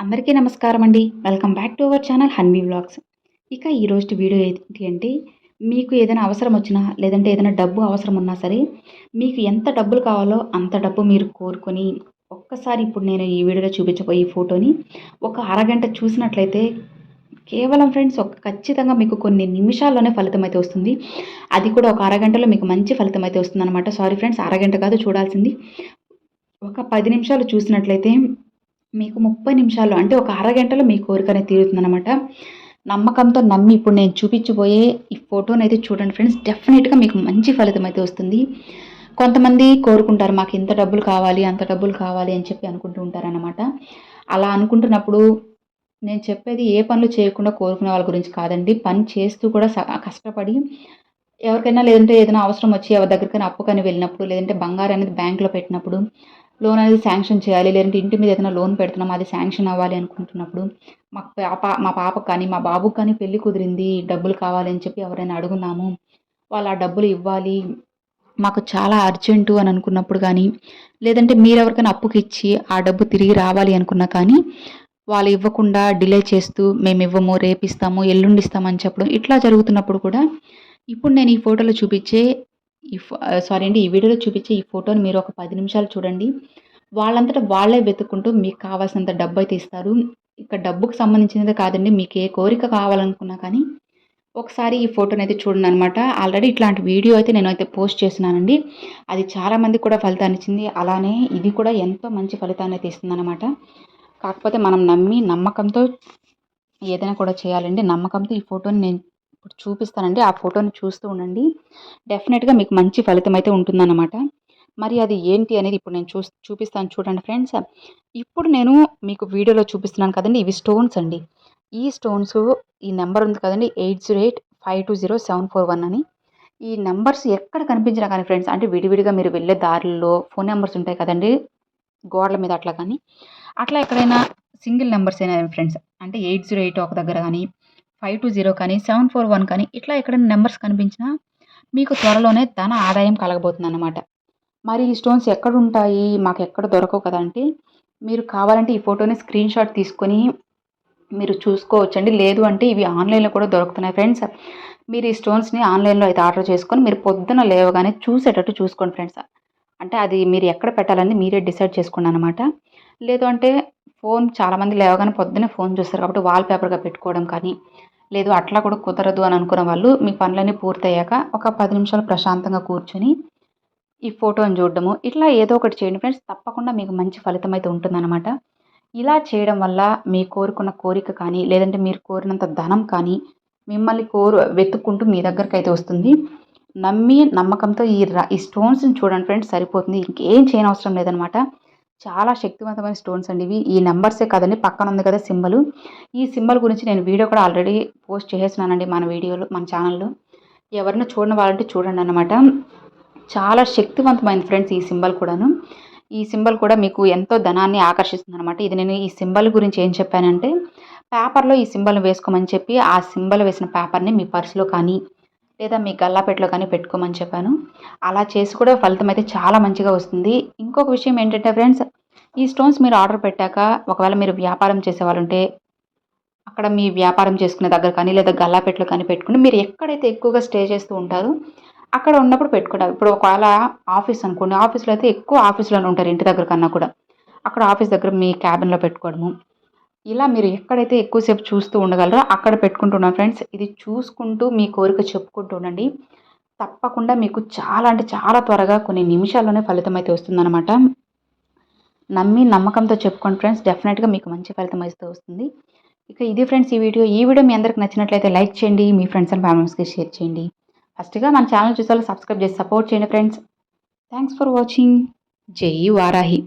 అందరికీ నమస్కారం అండి. Welcome back to our channel Hanvi vlogs. ఇక ఈరోజు వీడియో ఏంటి అంటే మీకు ఏదైనా అవసరం వచ్చినా లేదంటే ఏదైనా డబ్బు అవసరం ఉన్నా సరే మీకు ఎంత డబ్బులు కావాలో అంత డబ్బు మీరు కోరుకొని ఒక్కసారి ఇప్పుడు నేను ఈ వీడియోలో చూపించబోయే ఈ ఫోటోని ఒక అరగంట చూసినట్లయితే కేవలం ఫ్రెండ్స్ ఒక ఖచ్చితంగా మీకు కొన్ని నిమిషాల్లోనే ఫలితం అయితే వస్తుంది. అది కూడా ఒక అరగంటలో మీకు మంచి ఫలితం అయితే వస్తుంది అనమాట సారీ ఫ్రెండ్స్ అరగంట కాదు చూడాల్సింది. ఒక పది నిమిషాలు చూసినట్లయితే మీకు ముప్పై నిమిషాలు అంటే ఒక అరగంటలో మీ కోరిక అనేది తీరుతుందనమాట నమ్మకంతో నమ్మి ఇప్పుడు నేను చూపించబోయే ఈ ఫోటోని అయితే చూడండి ఫ్రెండ్స్. డెఫినెట్గా మీకు మంచి ఫలితం అయితే వస్తుంది. కొంతమంది కోరుకుంటారు మాకు ఇంత డబ్బులు కావాలి అంత డబ్బులు కావాలి అని చెప్పి అనుకుంటూ ఉంటారనమాట అలా అనుకుంటున్నప్పుడు నేను చెప్పేది ఏ పనులు చేయకుండా కోరుకునే వాళ్ళ గురించి కాదండి. పని చేస్తూ కూడా కష్టపడి ఎవరికైనా లేదంటే ఏదైనా అవసరం వచ్చి ఎవరి దగ్గరికైనా అప్పు కానీ వెళ్ళినప్పుడు లేదంటే బంగారం అనేది బ్యాంకులో పెట్టినప్పుడు లోన్ అనేది శాంక్షన్ చేయాలి. లేదంటే ఇంటి మీద ఏదైనా లోన్ పెడుతున్నాం అది శాంక్షన్ అవ్వాలి అనుకుంటున్నప్పుడు మా పాప మా పాపకు కానీ మా బాబుకు కానీ పెళ్ళి కుదిరింది డబ్బులు కావాలి అని చెప్పి ఎవరైనా అడుగున్నాము. వాళ్ళు ఆ డబ్బులు ఇవ్వాలి. మాకు చాలా అర్జెంటు అని అనుకున్నప్పుడు కానీ లేదంటే మీరు ఎవరికైనా అప్పుకి ఇచ్చి ఆ డబ్బు తిరిగి రావాలి అనుకున్నా కానీ వాళ్ళు ఇవ్వకుండా డిలే చేస్తూ మేము ఇవ్వము రేపిస్తాము ఎల్లుండిస్తామని చెప్పడం ఇట్లా జరుగుతున్నప్పుడు కూడా ఇప్పుడు నేను ఈ ఫోటోలో చూపించే ఈ సారీ అండి ఈ వీడియోలో చూపించే ఈ ఫోటోని మీరు ఒక పది నిమిషాలు చూడండి. వాళ్ళంతటా వాళ్ళే వెతుక్కుంటూ మీకు కావాల్సినంత డబ్బు అయితే ఇస్తారు. ఇక్కడ డబ్బుకు సంబంధించినది కాదండి మీకు ఏ కోరిక కావాలనుకున్నా కానీ ఒకసారి ఈ ఫోటోని అయితే చూడండి అనమాట ఆల్రెడీ ఇట్లాంటి వీడియో అయితే నేను అయితే పోస్ట్ చేస్తున్నానండి. అది చాలామంది కూడా ఫలితాన్ని ఇచ్చింది. అలానే ఇది కూడా ఎంతో మంచి ఫలితాన్ని అయితే ఇస్తుందన్నమాట కాకపోతే మనం నమ్మి నమ్మకంతో ఏదైనా కూడా చేయాలండి. నమ్మకంతో ఈ ఫోటోని నేను ఇప్పుడు చూపిస్తానండి. ఆ ఫోటోని చూస్తూ ఉండండి. డెఫినెట్గా మీకు మంచి ఫలితం అయితే ఉంటుందన్నమాట. మరి అది ఏంటి అనేది ఇప్పుడు నేను చూ చూపిస్తాను చూడండి ఫ్రెండ్స్. ఇప్పుడు నేను మీకు వీడియోలో చూపిస్తున్నాను కదండి ఇవి స్టోన్స్ అండి. ఈ స్టోన్స్ ఈ నెంబర్ ఉంది కదండి eight zero eight five two zero seven four one అని. ఈ నెంబర్స్ ఎక్కడ కనిపించినా కానీ ఫ్రెండ్స్ అంటే విడివిడిగా మీరు వెళ్ళే దారుల్లో ఫోన్ నెంబర్స్ ఉంటాయి కదండి గోడల మీద అట్లా కానీ. అట్లా ఎక్కడైనా సింగిల్ నెంబర్స్ అయినా ఫ్రెండ్స్ అంటే ఎయిట్ జీరో ఎయిట్ ఒక దగ్గర కానీ ఫైవ్ టూ జీరో కానీ సెవెన్ ఫోర్ వన్ కానీ ఇట్లా ఎక్కడైనా నెంబర్స్ కనిపించినా మీకు త్వరలోనే ధన ఆదాయం కలగబోతుంది అనమాట మరి ఈ స్టోన్స్ ఎక్కడ ఉంటాయి మాకు ఎక్కడ దొరకవు కదా అంటే మీరు కావాలంటే ఈ ఫోటోని స్క్రీన్ షాట్ తీసుకొని మీరు చూసుకోవచ్చండి. లేదు అంటే ఇవి ఆన్లైన్లో కూడా దొరుకుతున్నాయి ఫ్రెండ్స్. మీరు ఈ స్టోన్స్ని ఆన్లైన్లో అయితే ఆర్డర్ చేసుకొని మీరు పొద్దున లేవగానే చూసేటట్టు చూసుకోండి ఫ్రెండ్స్. అంటే అది మీరు ఎక్కడ పెట్టాలని మీరే డిసైడ్ చేసుకోండి అనమాట లేదు అంటే ఫోన్ చాలామంది లేవగానే పొద్దున్నే ఫోన్ చూస్తారు కాబట్టి వాల్ పేపర్గా పెట్టుకోవడం కానీ లేదు అట్లా కూడా కుదరదు అని అనుకున్న వాళ్ళు మీ పనులన్నీ పూర్తయ్యాక ఒక పది నిమిషాలు ప్రశాంతంగా కూర్చొని ఈ ఫోటోని చూడడము. ఇట్లా ఏదో ఒకటి చేయండి ఫ్రెండ్స్. తప్పకుండా మీకు మంచి ఫలితం అయితే ఉంటుందన్నమాట. ఇలా చేయడం వల్ల మీ కోరుకున్న కోరిక కానీ లేదంటే మీరు కోరినంత ధనం కానీ మిమ్మల్ని కోరు వెతుక్కుంటూ మీ దగ్గరకు అయితే వస్తుంది. నమ్మి నమ్మకంతో ఈ ఈ స్టోన్స్ని చూడండి ఫ్రెండ్స్. సరిపోతుంది. ఇంకేం చేయనవసరం లేదనమాట చాలా శక్తివంతమైన స్టోన్స్ అండి ఇవి. ఈ నెంబర్సే కదండి పక్కన ఉంది కదా సింబల్ ఈ సింబల్ గురించి నేను వీడియో కూడా ఆల్రెడీ పోస్ట్ చేసేసినానండి మన వీడియోలో మన ఛానల్లో ఎవరైనా చూడని వాళ్ళంటే చూడండి అనమాట చాలా శక్తివంతమైన ఫ్రెండ్స్ ఈ సింబల్ కూడాను. ఈ సింబల్ కూడా మీకు ఎంతో ధనాన్ని ఆకర్షిస్తుంది అనమాట ఇది నేను ఈ సింబల్ గురించి ఏం చెప్పానంటే పేపర్లో ఈ సింబల్ వేసుకోమని చెప్పి ఆ సింబల్ వేసిన పేపర్ని మీ పర్సులో కానీ లేదా మీ గల్లాపెట్లో కానీ పెట్టుకోమని చెప్పాను. అలా చేసి కూడా ఫలితం అయితే చాలా మంచిగా వస్తుంది. ఇంకొక విషయం ఏంటంటే ఫ్రెండ్స్ ఈ స్టోన్స్ మీరు ఆర్డర్ పెట్టాక ఒకవేళ మీరు వ్యాపారం చేసేవాళ్ళుంటే అక్కడ మీ వ్యాపారం చేసుకునే దగ్గర కానీ లేదా గల్లాపెట్లో కానీ పెట్టుకుని మీరు ఎక్కడైతే ఎక్కువగా స్టే చేస్తూ ఉంటారో అక్కడ ఉన్నప్పుడు పెట్టుకుంటారు. ఇప్పుడు ఒకవేళ ఆఫీస్ అనుకోండి ఆఫీస్లో అయితే ఎక్కువ ఆఫీస్లోనే ఉంటారు ఇంటి దగ్గర కన్నా కూడా. అక్కడ ఆఫీస్ దగ్గర మీ క్యాబిన్లో పెట్టుకోవడము ఇలా మీరు ఎక్కడైతే ఎక్కువసేపు చూస్తూ ఉండగలరో అక్కడ పెట్టుకుంటున్నాను ఫ్రెండ్స్ ఇది చూసుకుంటూ మీ కోరిక చెప్పుకుంటూ ఉండండి. తప్పకుండా మీకు చాలా అంటే చాలా త్వరగా కొన్ని నిమిషాల్లోనే ఫలితం అయితే వస్తుందన్నమాట. నమ్మి నమ్మకంతో చెప్పుకోండి ఫ్రెండ్స్ డెఫినెట్గా మీకు మంచి ఫలితం అయితే వస్తుంది. ఇక ఇది ఫ్రెండ్స్ ఈ వీడియో. ఈ వీడియో మీ అందరికి నచ్చినట్లయితే లైక్ చేయండి మీ ఫ్రెండ్స్ అండ్ ఫ్యామిలీస్కి షేర్ చేయండి. ఫస్ట్గా మన ఛానల్ చూసాలో సబ్స్క్రైబ్ చేసి సపోర్ట్ చేయండి ఫ్రెండ్స్. Thanks for watching. జై వారాహి.